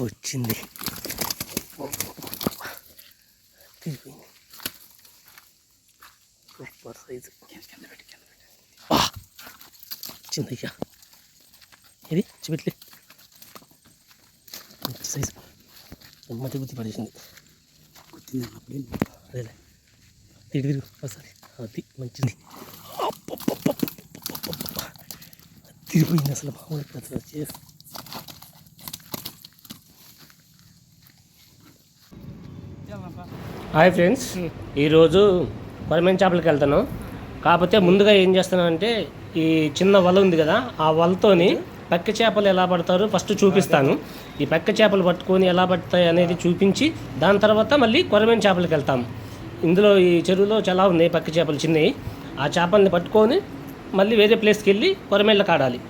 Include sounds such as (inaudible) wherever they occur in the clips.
వచ్చింది. తిరిగిపోయింది super size. వచ్చిందయ్యా ఇది చూపెట్లే సైజు. మట్టి గుర్తి పడేసింది. అదేలే తిరిగి తిరుగు. ఒకసారి. అది మంచిది. తిరిగిపోయింది అసలు. మామూలు అసలు చేసి. Hi friends. ఈరోజు కొరమైన చేపలకి వెళ్తాను కాకపోతే ముందుగా ఏం చేస్తానంటే ఈ చిన్న వల ఉంది కదా ఆ వలతోని పక్క చేపలు ఎలా పడతారు ఫస్ట్ చూపిస్తాను. ఈ పక్క చేపలు పట్టుకొని ఎలా పడతాయి అనేది చూపించి దాని తర్వాత మళ్ళీ కొరమైన చేపలకి వెళ్తాము ఇందులో ఈ చెరువులో చాలా ఉన్నాయి పక్క చేపలు చిన్నవి. ఆ చేపల్ని పట్టుకొని మళ్ళీ వేరే ప్లేస్కి వెళ్ళి కొరమేళ్ళ కాడాలి.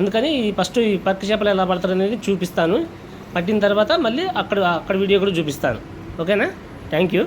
అందుకని ఈ ఫస్ట్ ఈ పక్క చేపలు ఎలా పడతారు అనేది చూపిస్తాను. పట్టిన తర్వాత మళ్ళీ అక్కడ అక్కడ వీడియో కూడా చూపిస్తాను. ఓకేనా? థ్యాంక్ యూ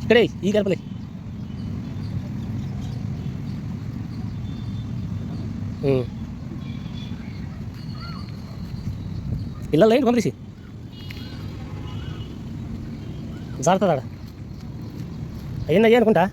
ఇక్కడే ఈ కలపలే. పిల్లలు ఏంటి పంపించి జాగ్రత్త అయ్యిందయ్యా అనుకుంటా?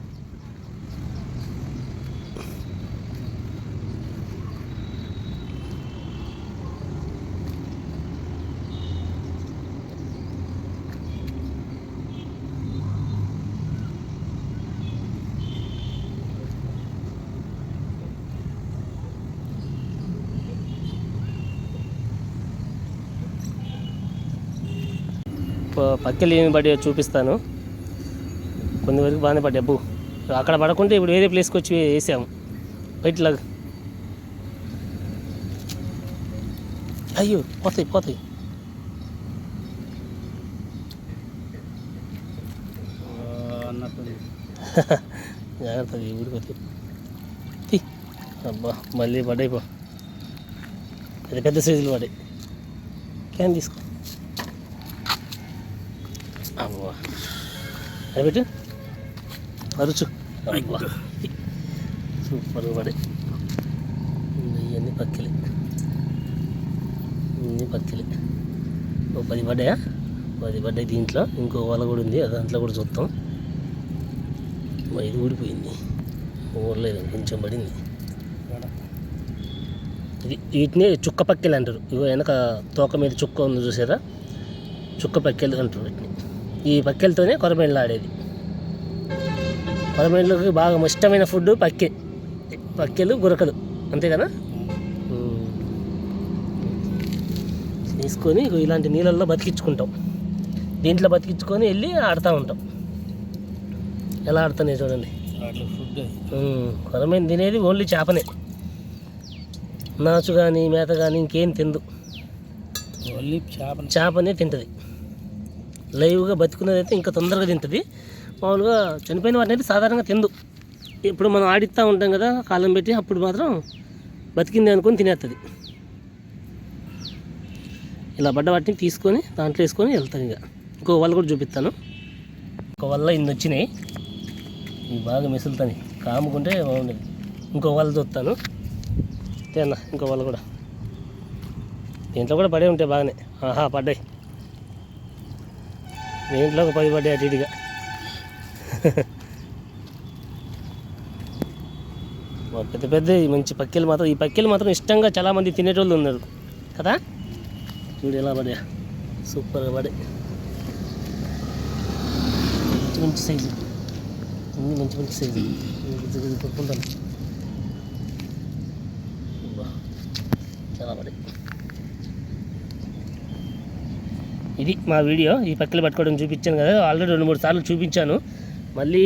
పక్కెళ్ళి పక్కలు పడి చూపిస్తాను. కొన్ని వరకు బాగానే పడ్డా అబ్బు అక్కడ పడకుంటే ఇప్పుడు వేరే ప్లేస్కి వచ్చి వేసాము బయటలాగా అయ్యో పోతాయి పోతాయి. (laughs) జాగ్రత్త ఊడిపోతాయి తీ. అబ్బా మళ్ళీ పడ్డాయి పో. పెద్ద పెద్ద సైజులు పడ్డాయి. క్యాన్ తీసుకో. అవ్వా అది పెట్టు అరుచు సూపర్ పడే ఇవన్నీ పక్కిలే ఇవన్నీ పక్కిలే ఓ పది పడ్డాయా పది పడ్డాయి దీంట్లో ఇంకో వల కూడా ఉంది అది దాంట్లో కూడా చూస్తాం ఇది ఊడిపోయింది ఊరలేదు కొంచెం పడింది ఇది వీటిని చుక్క పక్కెలు అంటారు ఇగో వెనక తోక మీద చుక్క ఉంది చూసారా చుక్క పక్కెలు అంటారు వీటిని ఈ పక్కెలతోనే కొరమేళ్ళు ఆడేది. కొరమేళ్ళకి బాగా ఇష్టమైన ఫుడ్ పక్కె. పక్కెలు గురకలు. అంతే కదా. తీసుకొని ఇలాంటి నీళ్ళల్లో బతికించుకుంటాం దీంట్లో బతికించుకొని వెళ్ళి ఆడుతూ ఉంటాం. ఎలా ఆడుతున్నాయి చూడండి. కొరమేను తినేది ఓన్లీ చేపనే. నాచు కానీ మేత కానీ ఇంకేం తిందు. ఓన్లీ చేప చేపనే తింటుంది. లైవ్గా బతుకున్నది అయితే ఇంకా తొందరగా తింటుంది. మామూలుగా చనిపోయిన వాటిని అయితే సాధారణంగా తిందు ఇప్పుడు మనం ఆడిస్తూ ఉంటాం కదా కాలం పెట్టి అప్పుడు మాత్రం బతికింది అనుకొని తినేస్తుంది ఇలా పడ్డ వాటిని తీసుకొని దాంట్లో వేసుకొని వెళ్తాను ఇక. ఇంకో వల్ల కూడా చూపిస్తాను. ఒక వల్ల ఇన్ని వచ్చినాయి. ఇవి బాగా మెసులుతాయి. కాముకుంటే బాగుండేది. ఇంకో వల్ల చూస్తాను. తేనా ఇంకో వల్ల కూడా. దీంట్లో కూడా పడే ఉంటాయి బాగానే. ఆహా పడ్డాయి. ఇంట్లో ఒక పది పడ్డాయి అటు ఇటుగా. మా పెద్ద పెద్ద మంచి పక్కెలు మాత్రం ఈ పక్కెలు మాత్రం ఇష్టంగా చాలామంది తినేటోళ్ళు ఉన్నారు. కదా? చూడు ఎలా పడే సూపర్గా పడే మంచి మంచి సైజు అన్ని మంచి మంచి సైజు ఇది కొట్టుకుంటాను చాలా పడి ఇది మా వీడియో. ఈ పక్కన పట్టుకోవడం చూపించాను కదా. ఆల్రెడీ రెండు మూడు సార్లు చూపించాను. మళ్ళీ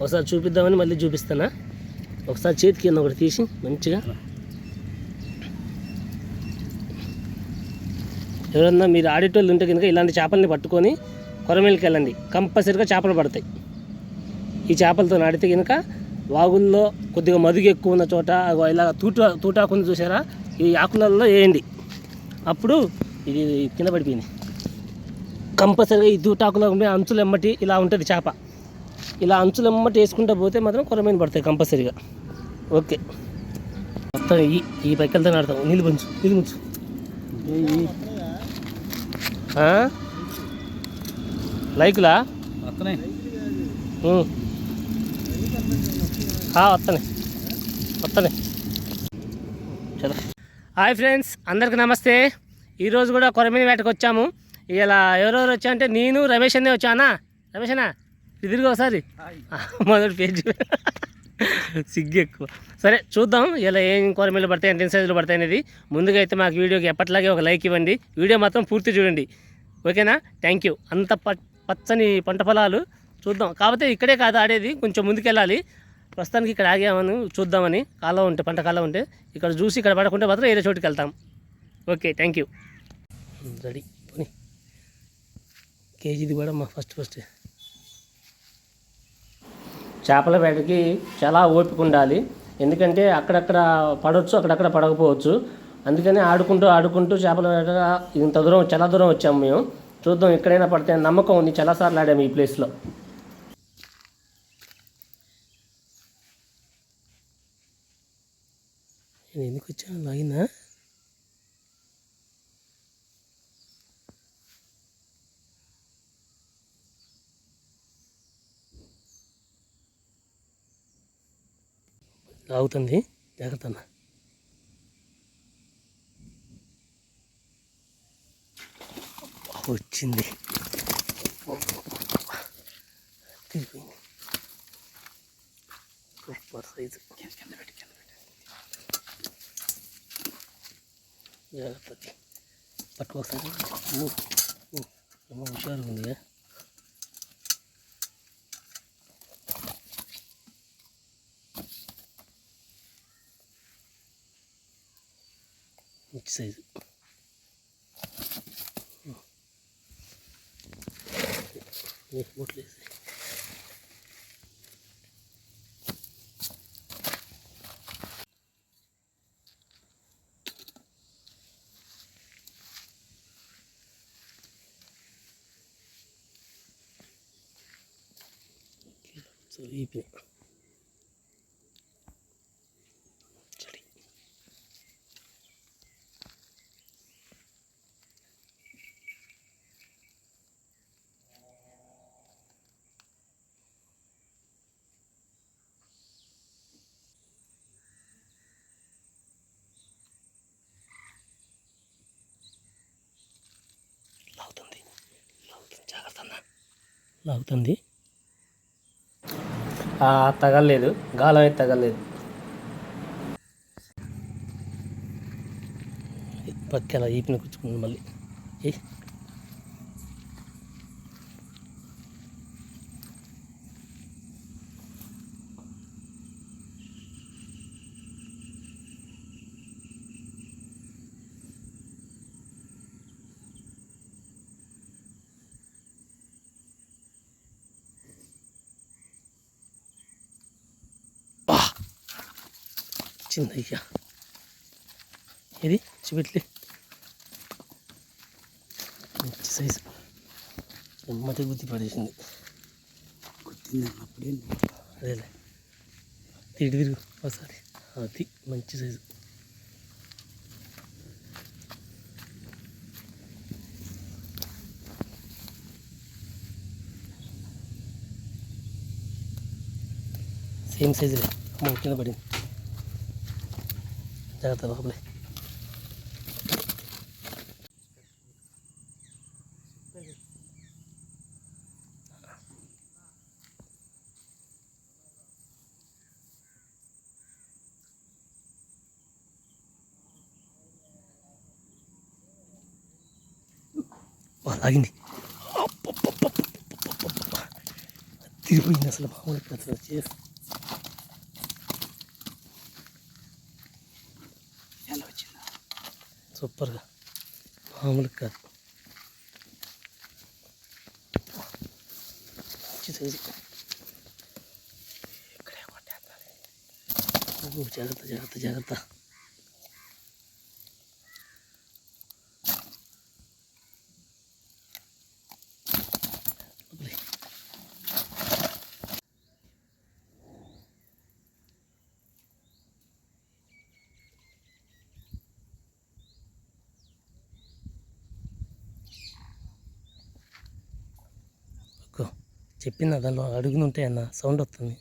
ఒకసారి చూపిద్దామని మళ్ళీ చూపిస్తానా? ఒకసారి చేతికి కింద ఒకటి తీసి మంచిగా. ఎవరన్నా మీరు ఆడిటోళ్ళు ఉంటే కనుక ఇలాంటి చేపల్ని పట్టుకొని కొరమేలికి వెళ్ళండి. కంపల్సరిగా చేపలు పడతాయి. ఈ చేపలతో ఆడితే కనుక వాగుల్లో కొద్దిగా మదుగు ఎక్కువ ఉన్న చోట ఇలా తూట తూటాకుని చూసారా? ఈ ఆకులలో వేయండి. అప్పుడు ఇది కింద పడిపోయింది. కంపల్సరిగా ఈ తూటాకులో ఉండే అంచులు ఎమ్మటి ఇలా ఉంటుంది చేప. ఇలా అంచులు ఎమ్మటి వేసుకుంటూ పోతే మాత్రం కొరమైన పడతాయి కంపల్సరిగా. ఓకే. మొత్తం ఈ ఈ పైకలతో ఆడతాం నీళ్ళు పంచు నీళ్ళు ఆ? లైకులా? వస్తున్నాయి ఉం. ఆ, వస్తానే వస్తానే చలో. హాయ్ ఫ్రెండ్స్ అందరికి నమస్తే. ఈరోజు కూడా కొరమీన వేటకు వచ్చాము. ఇలా ఎవరెవరు వచ్చా అంటే నేను రమేష్ అనే వచ్చానా రమేష్ అన్నా ఇది తిరిగి ఒకసారి. మొదటి పేజ్. సిగ్గు ఎక్కువ. సరే చూద్దాం ఇలా ఏం కొరమీలు పడతాయి ఎంత సైజులు పడతాయి అనేది. ముందుగా అయితే మాకు వీడియోకి ఎప్పటిలాగే ఒక లైక్ ఇవ్వండి. వీడియో మాత్రం పూర్తి చూడండి. ఓకేనా? థ్యాంక్ యూ అంత పచ్చని పంట పొలాలు చూద్దాం. కాకపోతే ఇక్కడే కాదు ఆడేది. కొంచెం ముందుకెళ్ళాలి. ప్రస్తుతానికి ఇక్కడ ఆగామని చూద్దామని. కాలం ఉంటే పంట కాలం ఉంటే. ఇక్కడ చూసి ఇక్కడ పడకుంటే మాత్రం వేరే చోటుకి వెళ్తాం ఓకే థ్యాంక్ యూ రెడీ కేజీది కూడా మా ఫస్ట్ ఫస్ట్. చేపల వేటకి చాలా ఓపిక ఉండాలి. ఎందుకంటే అక్కడక్కడ పడవచ్చు అక్కడక్కడ పడకపోవచ్చు. అందుకని ఆడుకుంటూ ఆడుకుంటూ చేపల వేట ఇంత దూరం చాలా దూరం వచ్చాము మేము. చూద్దాం ఎక్కడైనా పడితే నమ్మకం ఉంది చాలాసార్లు ఆడాము ఈ ప్లేస్లో నేను ఎందుకు వచ్చాను? లాగినా లాగుతుంది జాగ్రత్త అన్న వచ్చింది. తిరిగిపోయింది సూపర్ సైజు. జాగ్రత్త. పట్టుకోసారి ఏమో హుషారుగా ఉంది మంచి సైజు బొట్లు వేసి సో లాగుతుంది. ఆ, తగలలేదు. గాలం అయితే తగలలేదు. పక్కల ఈపిన కూర్చుకుంది మళ్ళీ. వచ్చిందయ్యా ఇది చూపెట్లే. మంచి సైజు. నెమ్మది గుద్ది పడేసింది. గుర్తింది అప్పుడే అదేలే. తిరిగి తిరుగు ఒకసారి. అది మంచి సైజు. సేమ్ సైజులే. అమ్మ కింద పడింది. జాగ్రత్త బాబులే లాగింది. తిరిగిపోయింది అసలు మామూలు ప్రతి చేసి సూపర్గా మామూలు కాదు మంచి సైజు ఇక్కడే కొట్టేస్తాను ఓ, జాగ్రత్త జాగ్రత్త జాగ్రత్త చెప్పింది దానిలో అడుగునుంటే అన్న సౌండ్ వస్తుంది.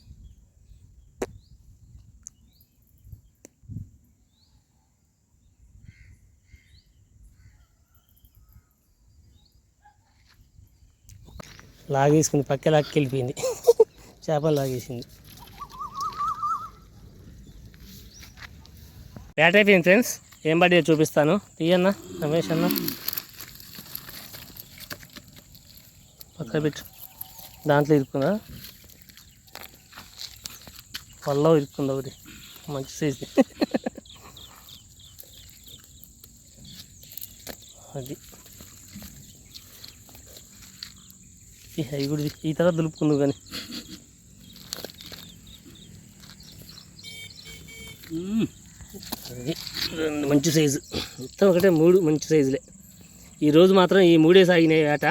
లాగేసుకుని పక్క లాక్కెళ్ళిపోయింది. (laughs) చేపలు లాగేసింది. బ్యాట్ అయిపోయింది ఫ్రెండ్స్ ఏం పడి చూపిస్తాను. తీయన్నా రమేష్ అన్న. పక్క పెట్టు. దాంట్లో ఇరుక్కుందా పల్లో ఇరుక్కుంది ఒకటి. మంచి సైజ్ అది. అవి కూడా ఈ తర్వాత దులుపుకుందావు కానీ. అది రెండు మంచి సైజు మొత్తం ఒకటే మూడు మంచి సైజులే ఈరోజు మాత్రం ఈ మూడే సాగినాయి ఆట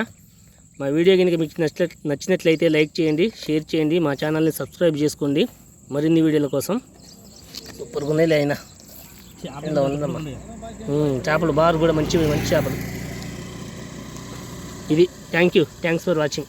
మా వీడియో కనుక మీకు నచ్చినట్ నచ్చినట్లయితే లైక్ చేయండి షేర్ చేయండి మా ఛానల్ని సబ్స్క్రైబ్ చేసుకోండి. మరిన్ని వీడియోల కోసం. సూపర్గా ఉన్నాయి అయినా. ఇలా ఉందమ్మా. చేపలు బారు కూడా మంచి మంచి చేపలు. ఇది thank you. Thanks for watching.